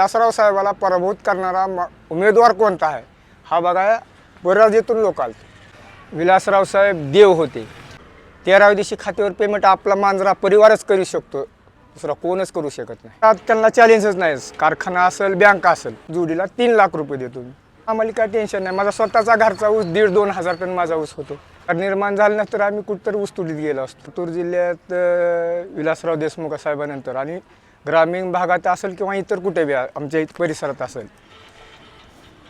दासराव साहेबाला पराभूत करणारा म- उमेदवार कोणता आहे? हा बघा बऱ्याचीतून लोक आले विलासराव साहेब देव होते. तेराव्या दिवशी खात्यावर पेमेंट आपला मांजरा परिवारच करू शकतो. दुसरा कोणच करू शकत नाही. आता त्यांना चॅलेंजच नाही. कारखाना असेल बँक असेल जोडीला तीन लाख रुपये देतो मी. आम्हाला काय टेन्शन नाही. माझा स्वतःचा घरचा ऊस दीड दोन हजार टन माझा ऊस होतो. निर्माण झालं नंतर आम्ही कुठंतरी ऊस तुडीत गेलो असतो. लातूर जिल्ह्यात विलासराव देशमुख साहेबानंतर आणि ग्रामीण भागात असेल किंवा इतर कुठे बी आमच्या इथं परिसरात असेल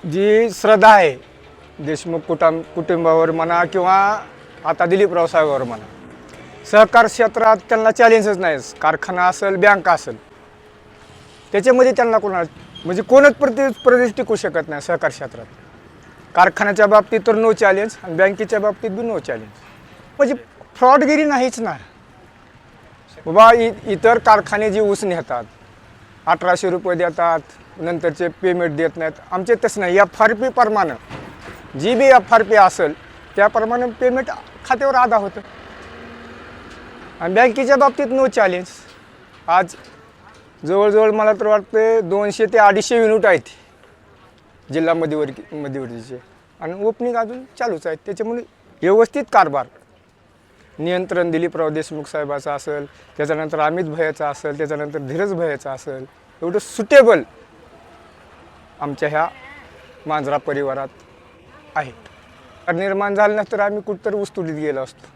जी श्रद्धा आहे देशमुख कुटुंब कुटुंबावर म्हणा किंवा आता दिलीपराव साहेबावर म्हणा सहकार क्षेत्रात त्यांना चॅलेंजच नाही कारखाना असेल बँक असेल त्याच्यामध्ये त्यांना कोणा म्हणजे कोणच प्रति प्रदेश टिकू शकत नाही सहकार क्षेत्रात. कारखान्याच्या बाबतीत तर नो चॅलेंज आणि बँकेच्या बाबतीत बी नो चॅलेंज म्हणजे फ्रॉडगिरी नाहीच ना. बाबा इ इतर कारखाने जी ऊस नेतात अठराशे रुपये देतात नंतरचे पेमेंट देत नाहीत. आमचे तसं नाही. एफ आर पी प्रमाणे G B F R P असेल त्याप्रमाणे पेमेंट खात्यावर आधा होतं. आणि बँकेच्या बाबतीत नो चॅलेंज आज जवळजवळ मला तर वाटतं दोनशे ते अडीचशे युनिट आहेत. जिल्हा मध्यवर्ती मध्यवर्तीचे. आणि ओपनिंग अजून चालूच आहेत. त्याच्यामुळे व्यवस्थित कारभार. नियंत्रण दिलीपराव देशमुख साहेबाचं असेल त्याच्यानंतर अमित भयाचा असेल त्याच्यानंतर धीरज भयाचा असेल एवढं सुटेबल आमच्या ह्या मांजरा परिवारात आहे तर निर्माण झालं नसतं आम्ही कुठंतरी ऊसतोडीत गेलो असतो.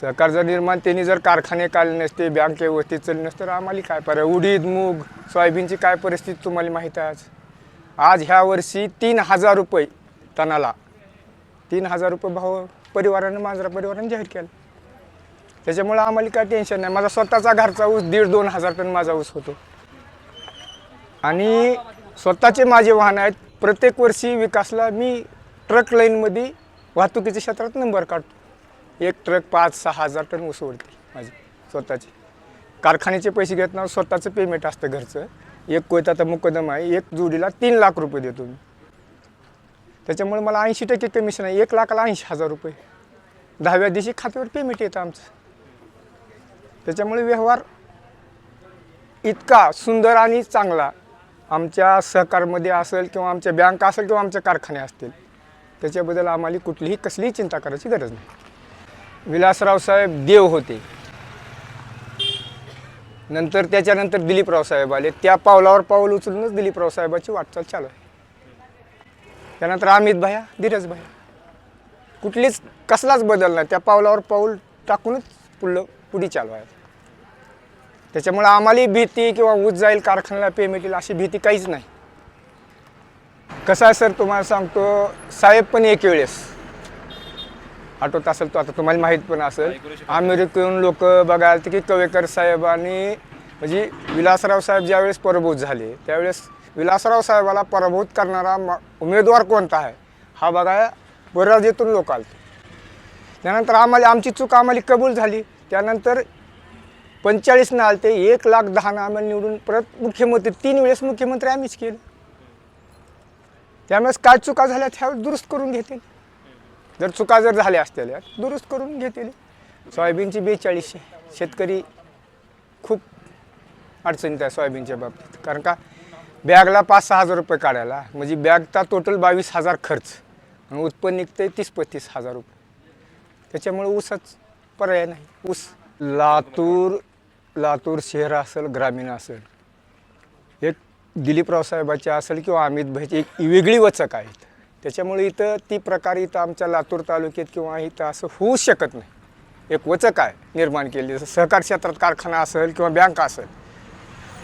सहकार जर निर्माण त्यांनी जर कारखाने काढले नसते बँक व्यवस्थित चालली नसते तर आम्हाला काय पर्याय? उडीद मूग सोयाबीनची काय परिस्थिती तुम्हाला माहीत आहे आज? आज ह्या वर्षी तीन हजार रुपये टनाला. तीन हजार रुपये भाव परिवारानं मांजरा परिवारानं जाहीर केला. त्याच्यामुळं आम्हाला काय टेन्शन नाही. माझा स्वतःचा घरचा ऊस दीड दोन हजार टन माझा ऊस होतो. आणि स्वतःचे माझे वाहन आहेत. प्रत्येक वर्षी विकासला मी ट्रक लाईनमध्ये वाहतुकीच्या क्षेत्रात नंबर काढतो. एक ट्रक पाच सहा हजार टन ऊस ओढते माझी स्वतःची. कारखान्याचे पैसे घेत ना स्वतःचं पेमेंट असतं घरचं. एक कोयताचा मुकदम आहे. एक जोडीला तीन लाख रुपये देतो मी. त्याच्यामुळे मला ऐंशी टक्के कमिशन आहे. एक लाखाला ऐंशी हजार रुपये. दहाव्या दिवशी खात्यावर पेमेंट येतं आमचं. त्याच्यामुळे व्यवहार इतका सुंदर आणि चांगला. आमच्या सहकारमध्ये असेल किंवा आमच्या बँक असेल किंवा आमचे कारखाने असतील त्याच्याबद्दल आम्हाला कुठलीही कसलीही चिंता करायची गरज नाही. विलासराव साहेब देव होते. नंतर त्याच्यानंतर दिलीपराव साहेब आले. त्या पावलावर पाऊल उचलूनच दिलीपराव साहेबाची वाटचाल चालू आहे. त्यानंतर अमित भया धीरज भया. कुठलीच कसलाच बदल नाही. त्या पावलावर पाऊल टाकूनच पुढलं पुढे चालू आहे. त्याच्यामुळे आम्हालाही भीती किंवा ऊस जाईल कारखान्याला पेमेंट येईल अशी भीती काहीच नाही. कसं आहे सर तुम्हाला सांगतो साहेब पण एक वेळेस. आठवत असेल तो आता तुम्हाला माहीत पण असेल. अमेरिकेहून लोक बघायला आलते की कवेकर साहेबांनी म्हणजे विलासराव साहेब ज्यावेळेस पराभूत झाले त्यावेळेस विलासराव साहेबाला पराभूत करणारा म- उमेदवार कोणता आहे? हा बघा बऱ्याचीतून लोक आलतो. त्यानंतर आम्हाला आमची चूक आम्हाला कबूल झाली. त्यानंतर पंचेचाळीस नाल ते एक लाख दहा आम्हाला निवडून परत मुख्यमंत्री तीन वेळेस मुख्यमंत्री आम्हीच केले. त्यामुळेच काय चुका झाल्या त्यावेळेस दुरुस्त करून घेतील. जर चुका जर झाल्या असलेल्या दुरुस्त करून घेतील. सोयाबीनची बेचाळीसशे शेतकरी खूप अडचणीत आहे सोयाबीनच्या बाबतीत. कारण का बॅगला पाच सहा हजार रुपये काढायला म्हणजे बॅगचा टोटल बावीस हजार खर्च. आणि उत्पन्न निघते तीस पस्तीस हजार रुपये. त्याच्यामुळे ऊसच पर्याय नाही. ऊस लातूर लातूर शहर असेल ग्रामीण असेल एक दिलीपराव साहेबाची असेल किंवा अमित भाईची एक वेगळी वचक आहेत. त्याच्यामुळे इथं ती प्रकारे इथं आमच्या लातूर तालुक्यात किंवा इथं असं होऊ शकत नाही. एक वचक आहे निर्माण केली जसं सहकार क्षेत्रात कारखाना असेल किंवा बँक असेल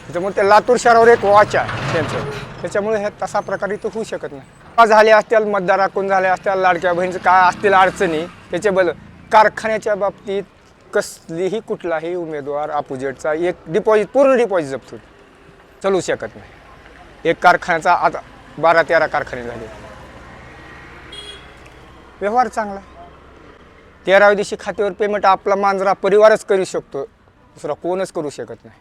त्याच्यामुळे त्या लातूर शहरावर एक वॉच आहे त्यांचं. त्याच्यामुळे हे तसा प्रकारे इथं होऊ शकत नाही. का झाले असतील मतदार कोण झाले असतील लाडक्या बहिणीचं काय असतील अडचणी त्याच्याबद्दल कारखान्याच्या बाबतीत कसलीही कुठलाही उमेदवार अपोजिटचा एक डिपॉझिट पूर्ण डिपॉझिट जप्त होतं. चालू शकत नाही. एक कारखान्याचा आता बारा तेरा कारखाने झाले. व्यवहार चांगला तेराव्या दिवशी खात्यावर पेमेंट आपला मांजरा परिवारच करू शकतो. दुसरा कोणच करू शकत नाही.